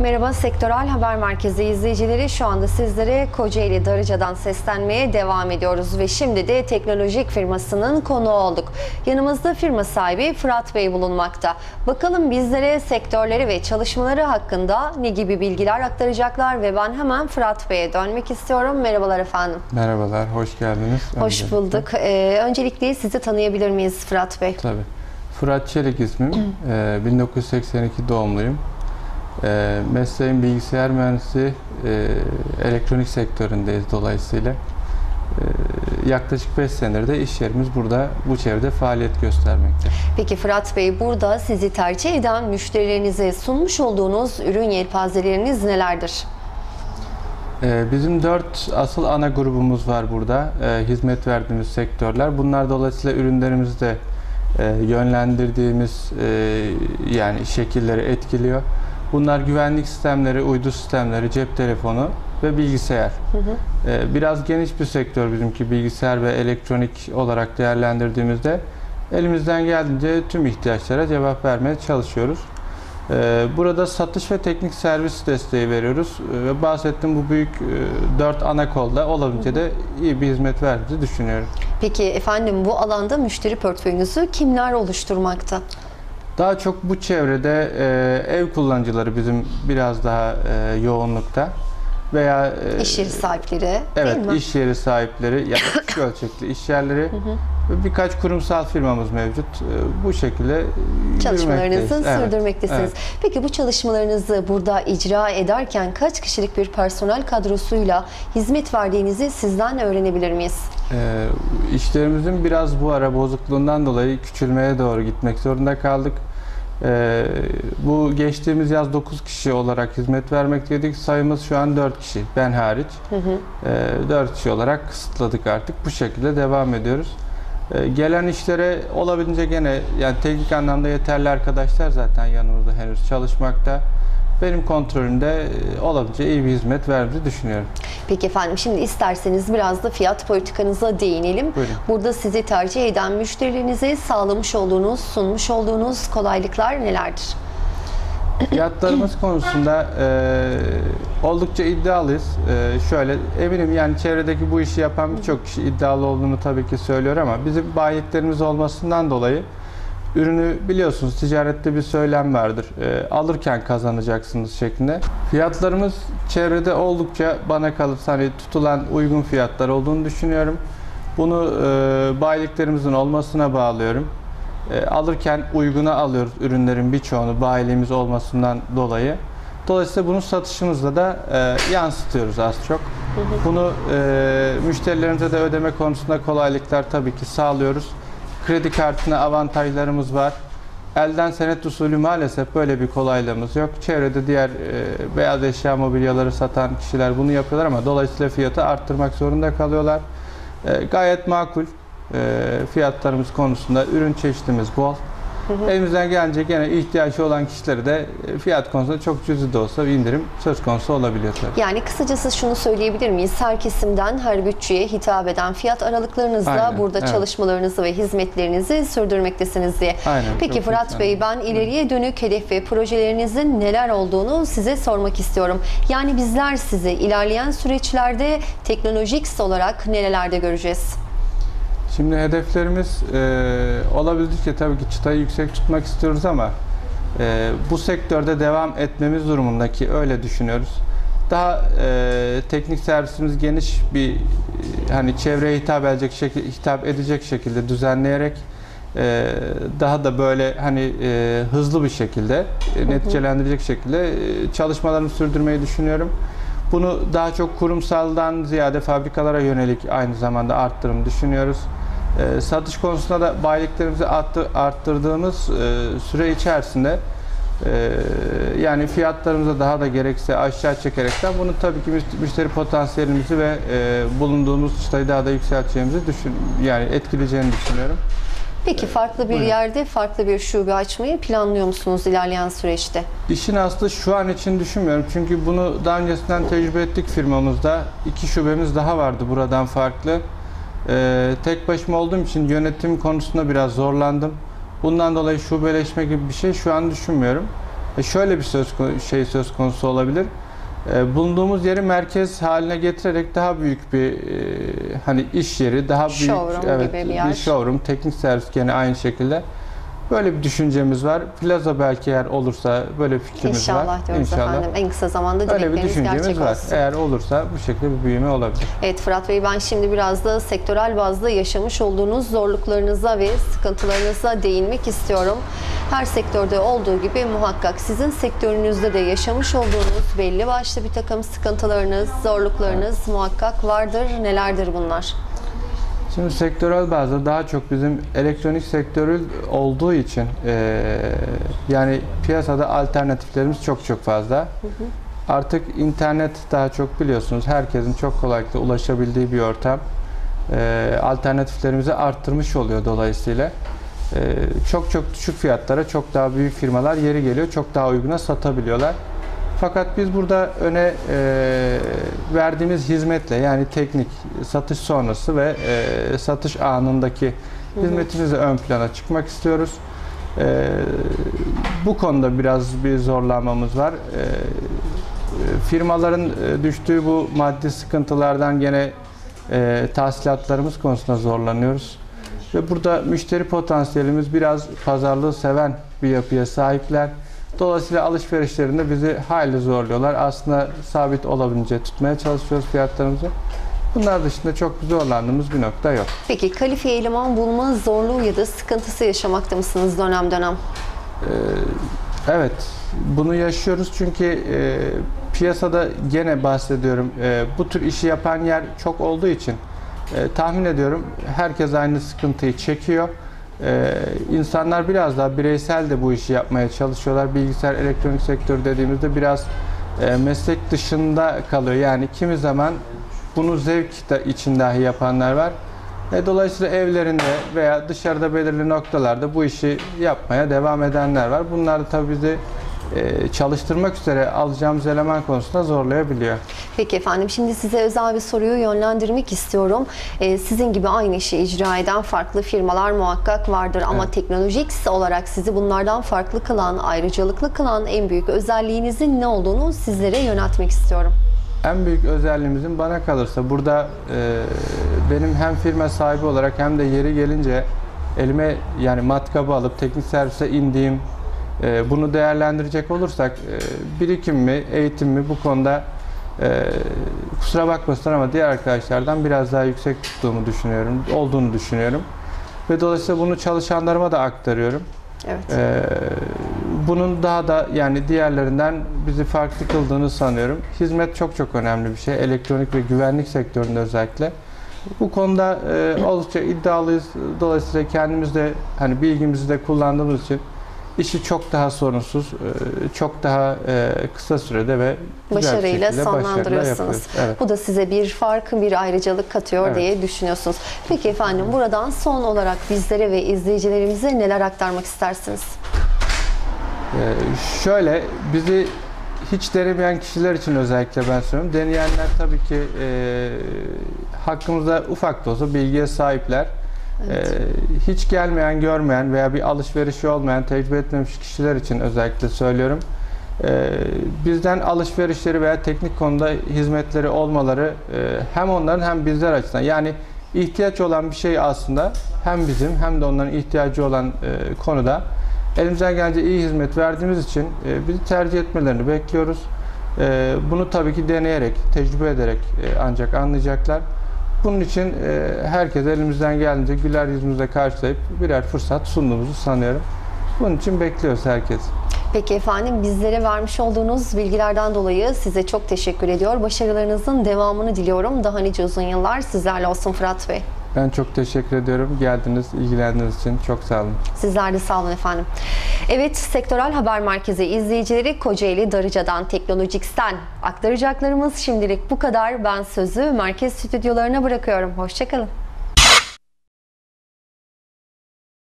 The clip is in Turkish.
Merhaba Sektörel Haber Merkezi izleyicileri. Şu anda sizlere Kocaeli Darıca'dan seslenmeye devam ediyoruz ve şimdi de teknolojik firmasının konuğu olduk. Yanımızda firma sahibi Fırat Bey bulunmakta. Bakalım bizlere sektörleri ve çalışmaları hakkında ne gibi bilgiler aktaracaklar ve ben hemen Fırat Bey'e dönmek istiyorum. Merhabalar efendim. Merhabalar, hoş geldiniz. Hoş Öncelikle. bulduk. Ee, öncelikle sizi tanıyabilir miyiz Fırat Bey? Tabii. Fırat Çelik ismim. Ee, 1982 doğumluyum. Ee, mesleğim bilgisayar mühendisi, e, elektronik sektöründeyiz dolayısıyla. Ee, yaklaşık 5 senedir de iş yerimiz burada, bu çevrede faaliyet göstermekte. Peki Fırat Bey burada sizi tercih eden müşterilerinize sunmuş olduğunuz ürün yelpazeleriniz nelerdir? Ee, bizim 4 asıl ana grubumuz var burada, ee, hizmet verdiğimiz sektörler. Bunlar dolayısıyla ürünlerimizi de yönlendirdiğimiz yani şekilleri etkiliyor. Bunlar güvenlik sistemleri, uydu sistemleri, cep telefonu ve bilgisayar. Ee, Biraz geniş bir sektör bizimki bilgisayar ve elektronik olarak değerlendirdiğimizde elimizden geldiğince tüm ihtiyaçlara cevap vermeye çalışıyoruz. Ee, Burada satış ve teknik servis desteği veriyoruz Ee, ve bahsettiğim bu büyük e, dört ana kolda olabildiğince de iyi bir hizmet verdiğimizi düşünüyorum. Peki efendim bu alanda müşteri portföyünüzü kimler oluşturmakta? Daha çok bu çevrede e, ev kullanıcıları bizim biraz daha e, yoğunlukta veya e, İş yeri sahipleri Evet, değil mi? iş yeri sahipleri, yani küçük ölçekli iş yerleri ve birkaç kurumsal firmamız mevcut. Ee, Bu şekilde yürümekteyiz. Çalışmalarınızı Evet, sürdürmektesiniz. evet. Peki bu çalışmalarınızı burada icra ederken kaç kişilik bir personel kadrosuyla hizmet verdiğinizi sizden öğrenebilir miyiz? Ee, işlerimizin biraz bu ara bozukluğundan dolayı küçülmeye doğru gitmek zorunda kaldık. Ee, bu geçtiğimiz yaz 9 kişi olarak hizmet vermekteydik. Sayımız şu an 4 kişi, ben hariç. Ee, 4 kişi olarak kısıtladık artık. Bu şekilde devam ediyoruz. Ee, gelen işlere olabildiğince gene yani teknik anlamda yeterli arkadaşlar zaten yanımızda henüz çalışmakta. Benim kontrolümde e, olabildiğince iyi bir hizmet verdiğimizi düşünüyorum. Peki efendim şimdi isterseniz biraz da fiyat politikanıza değinelim. Buyurun. Burada sizi tercih eden müşterilerinize sağlamış olduğunuz, sunmuş olduğunuz kolaylıklar nelerdir? Fiyatlarımız konusunda e, oldukça iddialıyız. E, şöyle eminim yani çevredeki bu işi yapan birçok kişi iddialı olduğunu tabii ki söylüyor ama bizim bayitlerimiz olmasından dolayı ürünü biliyorsunuz ticarette bir söylem vardır. E, alırken kazanacaksınız şeklinde. Fiyatlarımız çevrede oldukça bana kalırsa hani tutulan uygun fiyatlar olduğunu düşünüyorum. Bunu e, bayiliklerimizin olmasına bağlıyorum. E, alırken uyguna alıyoruz ürünlerin birçoğunu bayiliğimiz olmasından dolayı. Dolayısıyla bunu satışımızda da e, yansıtıyoruz az çok. Bunu e, müşterilerimize de ödeme konusunda kolaylıklar tabii ki sağlıyoruz. Kredi kartına avantajlarımız var. Elden senet usulü maalesef böyle bir kolaylığımız yok. Çevrede diğer e, beyaz eşya mobilyaları satan kişiler bunu yapıyorlar ama dolayısıyla fiyatı arttırmak zorunda kalıyorlar. E, gayet makul fiyatlarımız konusunda ürün çeşitimiz bol. Elimizden gelince gene ihtiyacı olan kişilere de e, fiyat konusunda çok cüzi de olsa bir indirim söz konusu olabiliyor tabii. Yani kısacası şunu söyleyebilir miyiz? Her kesimden her bütçeye hitap eden fiyat aralıklarınızla Aynen, burada evet. çalışmalarınızı ve hizmetlerinizi sürdürmektesiniz diye. Aynen, Peki Fırat güzel. Bey ben ileriye dönük hedef ve projelerinizin neler olduğunu size sormak istiyorum. Yani bizler sizi ilerleyen süreçlerde teknolojik olarak nerelerde göreceğiz? Şimdi hedeflerimiz e, olabildiğince tabii ki çıtayı yüksek tutmak istiyoruz ama e, bu sektörde devam etmemiz durumundaki öyle düşünüyoruz. Daha e, teknik servisimiz geniş bir e, hani çevreye hitap edecek şekilde hitap edecek şekilde düzenleyerek e, daha da böyle hani e, hızlı bir şekilde e, neticelendirecek şekilde e, çalışmalarımı sürdürmeyi düşünüyorum. Bunu daha çok kurumsaldan ziyade fabrikalara yönelik aynı zamanda arttırım düşünüyoruz. E, satış konusunda da bayiliklerimizi arttı, arttırdığımız e, süre içerisinde e, yani fiyatlarımızı daha da gerekse aşağı çekerekten bunu tabii ki müş- müşteri potansiyelimizi ve e, bulunduğumuz çıtayı daha da yükselteceğimizi düşün yani etkileyeceğini düşünüyorum. Peki farklı bir Buyurun. yerde farklı bir şube açmayı planlıyor musunuz ilerleyen süreçte? İşin aslı şu an için düşünmüyorum. Çünkü bunu daha öncesinden tecrübe ettik firmamızda. İki şubemiz daha vardı buradan farklı. Ee, tek başıma olduğum için yönetim konusunda biraz zorlandım. Bundan dolayı şubeleşme gibi bir şey şu an düşünmüyorum. E şöyle bir söz şey söz konusu olabilir. E, bulunduğumuz yeri merkez haline getirerek daha büyük bir e, hani iş yeri, daha büyük Showroom evet, gibi bir yer. showroom, teknik servis gene aynı şekilde. Böyle bir düşüncemiz var. Plaza belki eğer olursa böyle bir fikrimiz var. İnşallah diyoruz efendim. En kısa zamanda Öyle bir düşüncemiz var. olsun. Eğer olursa bu şekilde bir büyüme olabilir. Evet Fırat Bey ben şimdi biraz da sektörel bazda yaşamış olduğunuz zorluklarınıza ve sıkıntılarınıza değinmek istiyorum. Her sektörde olduğu gibi muhakkak sizin sektörünüzde de yaşamış olduğunuz belli başlı bir takım sıkıntılarınız, zorluklarınız muhakkak vardır. Nelerdir bunlar? Şimdi sektörel bazda daha çok bizim elektronik sektörü olduğu için eee, yani piyasada alternatiflerimiz çok çok fazla. Artık internet daha çok biliyorsunuz herkesin çok kolaylıkla ulaşabildiği bir ortam. Eee, alternatiflerimizi arttırmış oluyor dolayısıyla. Eee, çok çok düşük fiyatlara çok daha büyük firmalar yeri geliyor çok daha uyguna satabiliyorlar. Fakat biz burada öne e, verdiğimiz hizmetle yani teknik, satış sonrası ve e, satış anındaki hizmetimizle ön plana çıkmak istiyoruz. E, bu konuda biraz bir zorlanmamız var. E, firmaların e, düştüğü bu maddi sıkıntılardan gene e, tahsilatlarımız konusunda zorlanıyoruz. Ve burada müşteri potansiyelimiz biraz pazarlığı seven bir yapıya sahipler. Dolayısıyla alışverişlerinde bizi hayli zorluyorlar. Aslında sabit olabildiğince tutmaya çalışıyoruz fiyatlarımızı. Bunlar dışında çok zorlandığımız bir nokta yok. Peki kalifiye eleman bulma zorluğu ya da sıkıntısı yaşamakta mısınız dönem dönem? Evet, bunu yaşıyoruz çünkü e, piyasada gene bahsediyorum. e, bu tür işi yapan yer çok olduğu için e, tahmin ediyorum herkes aynı sıkıntıyı çekiyor. E, insanlar biraz daha bireysel de bu işi yapmaya çalışıyorlar. Bilgisayar elektronik sektörü dediğimizde biraz e, meslek dışında kalıyor. Yani kimi zaman bunu zevk de için dahi yapanlar var. E, dolayısıyla evlerinde veya dışarıda belirli noktalarda bu işi yapmaya devam edenler var. Bunlar da tabii bizi çalıştırmak üzere alacağımız eleman konusunda zorlayabiliyor. Peki efendim şimdi size özel bir soruyu yönlendirmek istiyorum. Ee, sizin gibi aynı işi icra eden farklı firmalar muhakkak vardır ama Evet. teknolojik olarak sizi bunlardan farklı kılan, ayrıcalıklı kılan en büyük özelliğinizin ne olduğunu sizlere yöneltmek istiyorum. En büyük özelliğimizin bana kalırsa burada e, benim hem firma sahibi olarak hem de yeri gelince elime yani matkabı alıp teknik servise indiğim e, bunu değerlendirecek olursak e, birikim mi, eğitim mi bu konuda e, kusura bakmasınlar ama diğer arkadaşlardan biraz daha yüksek tuttuğumu düşünüyorum, olduğunu düşünüyorum. Ve dolayısıyla bunu çalışanlarıma da aktarıyorum. Evet. Ee, bunun daha da yani diğerlerinden bizi farklı kıldığını sanıyorum. Hizmet çok çok önemli bir şey. Elektronik ve güvenlik sektöründe özellikle. Bu konuda e, oldukça iddialıyız. Dolayısıyla kendimiz de hani bilgimizi de kullandığımız için işi çok daha sorunsuz, e, çok daha e, kısa sürede ve Başarıyla sonlandırıyorsunuz. Evet. Bu da size bir fark, bir ayrıcalık katıyor Evet. diye düşünüyorsunuz. Peki efendim buradan son olarak bizlere ve izleyicilerimize neler aktarmak istersiniz? Ee, şöyle bizi hiç denemeyen kişiler için özellikle ben söylüyorum. Deneyenler tabii ki e, hakkımızda ufak da olsa bilgiye sahipler. Evet. Ee, hiç gelmeyen, görmeyen veya bir alışverişi olmayan, tecrübe etmemiş kişiler için özellikle söylüyorum. Ee, bizden alışverişleri veya teknik konuda hizmetleri olmaları e, hem onların hem bizler açısından yani ihtiyaç olan bir şey aslında hem bizim hem de onların ihtiyacı olan e, konuda elimizden gelince iyi hizmet verdiğimiz için e, bizi tercih etmelerini bekliyoruz. Bunu tabii ki deneyerek, tecrübe ederek ancak anlayacaklar. Bunun için e, herkes elimizden geldiğince güler yüzümüzle karşılayıp birer fırsat sunduğumuzu sanıyorum. Bunun için bekliyoruz herkes. Peki efendim bizlere vermiş olduğunuz bilgilerden dolayı size çok teşekkür ediyor. Başarılarınızın devamını diliyorum. Daha nice uzun yıllar sizlerle olsun Fırat Bey. Ben çok teşekkür ediyorum. Geldiniz, ilgilendiğiniz için çok sağ olun. Sizler de sağ olun efendim. Evet, Sektörel Haber Merkezi izleyicileri Kocaeli Darıca'dan Teknolojik'ten aktaracaklarımız şimdilik bu kadar. Ben sözü merkez stüdyolarına bırakıyorum. Hoşçakalın.